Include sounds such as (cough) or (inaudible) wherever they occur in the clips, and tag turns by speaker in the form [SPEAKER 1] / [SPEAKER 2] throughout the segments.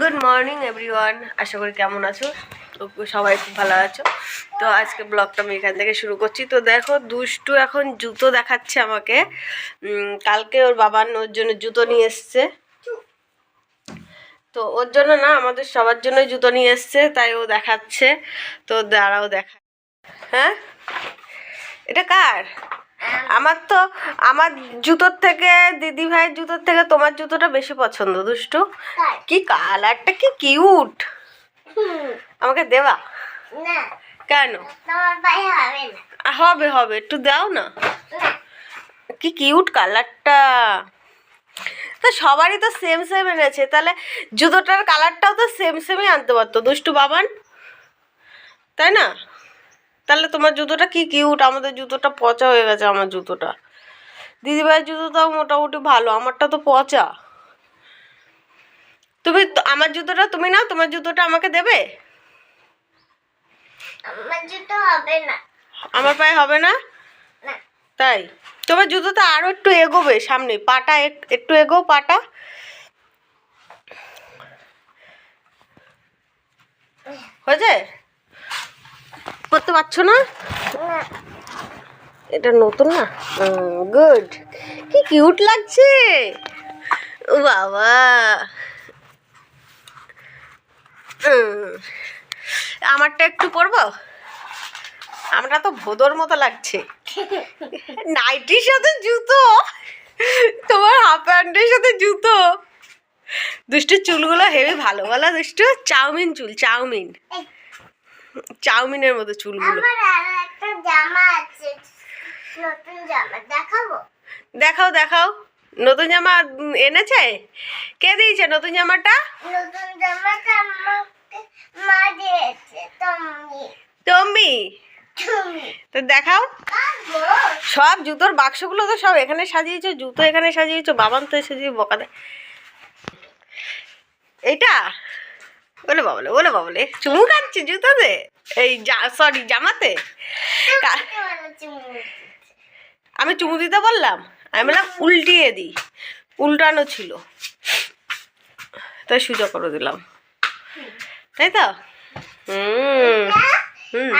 [SPEAKER 1] Good morning everyone আশা করি কেমন আছো? সবাই খুব ভালো আছো। তো আজকে ব্লগটা আমি এখান থেকে শুরু করছি। তো দেখো, দুষ্টু এখন জুতো দেখাচ্ছে আমাকে। কালকে ওর বাবা ওর জন্য জুতো নিয়ে এসছে। তো ওর জন্য না, আমাদের সবার জন্য জুতো নিয়ে এসছে, তাই ও দেখাচ্ছে। তো দাঁড়াও দেখা। হ্যাঁ? এটা কার? আমার তো আমার জুতোর থেকে দিদি ভাইয়ের জুতোর থেকে তোমার জুতোটা বেশি পছন্দ দুষ্টু। কি কালারটা কি কিউট। আমাকে
[SPEAKER 2] না।
[SPEAKER 1] কেন?
[SPEAKER 2] হবে
[SPEAKER 1] হবে একটু দাও না।
[SPEAKER 2] না।
[SPEAKER 1] কি কিউট কালারটা। তো সবারই তো সেম সেম এনেছে। তাহলে জুতোটার কালারটাও তো সেম সেমই আনতে পারতো দুষ্টু বাবান। তাই না? তাহলে তোমার জুতোটা কি কিউট আমাদের জুতোটা পচা হয়ে গেছে আমার জুতোটা। দিদিভাইয়ের জুতোটাও মোটামুটি ভালো আমারটা তো পচা। তুমি আমার জুতোটা তুমি না তোমার জুতোটা আমাকে দেবে?
[SPEAKER 2] আমার জুতো হবে না।
[SPEAKER 1] আমার পায়ে হবে না? তাই? তোমার জুতোটা আরও একটু এগোবে সামনে পাটা এক- একটু এগো পাটা। হয়েছে? করতে পারছ না? এটা নতুন না? গুড কি কিউট লাগছে। বাবা। আমারটা একটু পরবো? আমরা তো ভোদর মতো লাগছে। নাইটির সাথে জুতো। তোমার হাফ প্যান্টের সাথে জুতো। দুষ্টুর চুলগুলো হেভি ভালো, বলা দুষ্টু? চাউমিন চুল, চাউমিন। চাউমিনের মতো চুলগুলো। দেখাও দেখাও। নতুন জামা এনেছে? কে দিয়েছে নতুন জামাটা?
[SPEAKER 2] নতুন জামাটা মা দিয়েছে
[SPEAKER 1] তো দেখাও। সব জুতোর বাক্সগুলো তো সব এখানে সাজিয়েছো জুতো এখানে সাজিয়েছো বাবান তো এসে দিয়ে বকা দেয়। এইটা বলে বাবলে বলে বাবলে। চুমু খাচ্ছে জুতোতে? এই সরি জামাতে? আমি চুমু দিতে বললাম? আমি বললাম, উল্টিয়ে দিই উল্টানো ছিল। তাই সুযোগ করে দিলাম। তাই তো? হুম। হুম।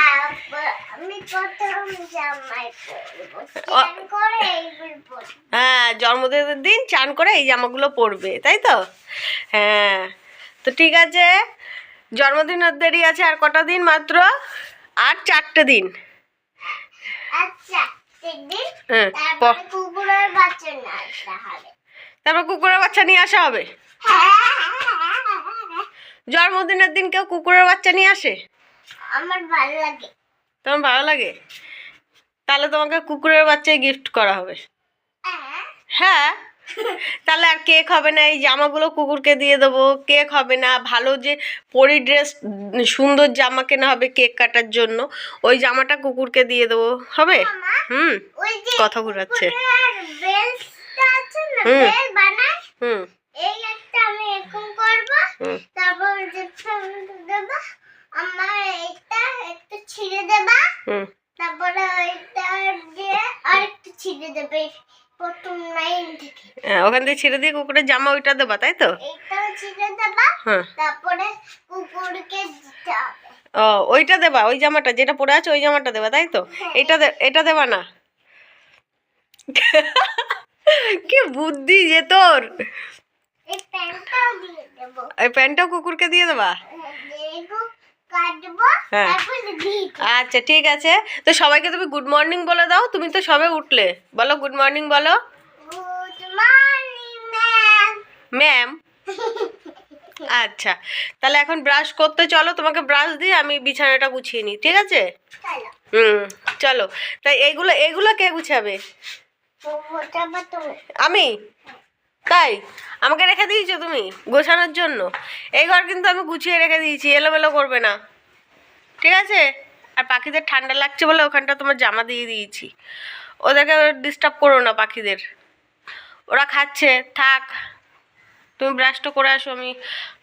[SPEAKER 1] হ্যাঁ জন্মদিনের দিন চান করে এই জামাগুলো পরবে। তাই তো? হ্যাঁ। তো ঠিক আছে। জন্মদিনের দেরি আছে আর কটা দিন মাত্র? আর চারটে দিন। হ্যাঁ
[SPEAKER 2] তারপরে কুকুরের বাচ্চা
[SPEAKER 1] নিয়ে আসা হবে। জন্মদিনের দিন কেউ কুকুরের বাচ্চা নিয়ে আসে?
[SPEAKER 2] আমার ভালো লাগে।
[SPEAKER 1] তোমার ভালো লাগে? তাহলে তোমাকে কুকুরের বাচ্চাই গিফট করা হবে। হ্যাঁ তাহলে আর কেক হবে না এই জামাগুলো কুকুরকে দিয়ে দেবো কেক হবে না ভালো যে পরি ড্রেস সুন্দর জামা কেনা হবে কেক কাটার জন্য ওই জামাটা কুকুরকে দিয়ে দেবো হবে? হুম কথা ঘুরাচ্ছে। হুম। হুম।
[SPEAKER 2] দেবা তারপরে ওইটা দিয়ে ছিঁড়ে দেবে। প্রথম লাইন থেকে।
[SPEAKER 1] হ্যাঁ, ওখান থেকে ছেড়ে দিয়ে কুকুরের জামা ওইটা দেবা তাই তো?
[SPEAKER 2] এইটাও ছিঁড়ে দেবা
[SPEAKER 1] হ্যাঁ।
[SPEAKER 2] তারপরে কুকুরকে দিতে হবে।
[SPEAKER 1] ও ওইটা দেবা ওই জামাটা যেটা পরে আছে ওই জামাটা দেবা তাই তো? এটা দে- এটা দেবা না। কি বুদ্ধি যে তোর!
[SPEAKER 2] এই প্যান্টটাও দিয়ে দেবো।
[SPEAKER 1] ওই প্যান্টটাও কুকুরকে দিয়ে দেবা। হ্যাঁ। আচ্ছা ঠিক আছে। তো সবাইকে তুমি গুড মর্নিং বলে দাও তুমি তো সবে উঠলে। বলো গুড মর্নিং বলো।
[SPEAKER 2] ম্যাম (laughs)
[SPEAKER 1] আচ্ছা তাহলে এখন ব্রাশ করতে চলো তোমাকে ব্রাশ দিয়ে আমি বিছানাটা গুছিয়ে নিই ঠিক আছে? হুম চলো। তাই এগুলো এগুলো কে গুছাবে? আমি? তাই? আমাকে রেখে দিয়েছ তুমি গোছানোর জন্য। এই ঘর কিন্তু আমি গুছিয়ে রেখে দিয়েছি, এলোমেলো করবে না। ঠিক আছে? আর পাখিদের ঠান্ডা লাগছে বলে ওখানটা তোমার জামা দিয়ে দিয়েছি। ওদেরকে ডিস্টার্ব করো না পাখিদের। ওরা খাচ্ছে, থাক। তুমি ব্রাশটা করে আসো, আমি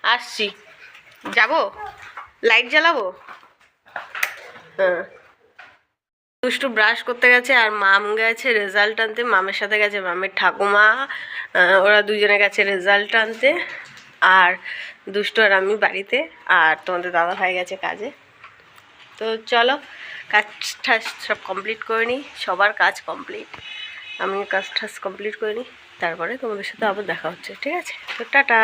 [SPEAKER 1] আসছি। যাব? লাইট জ্বালাবো? হ্যাঁ। দুষ্টু ব্রাশ করতে গেছে আর মাম গেছে রেজাল্ট আনতে, মামের সাথে গেছে মামের ঠাকুমা ওরা দুজনে গেছে রেজাল্ট আনতে, আর দুষ্টু আর আমি বাড়িতে, আর তোমাদের দাদা ভাই গেছে কাজে। তো চলো, কাজ ঠাস সব কমপ্লিট করে নিই, সবার কাজ কমপ্লিট আমি কাজ ঠাস কমপ্লিট করে নিই, তারপরে তোমাদের সাথে আবার দেখা হচ্ছে, ঠিক আছে? তো টাটা।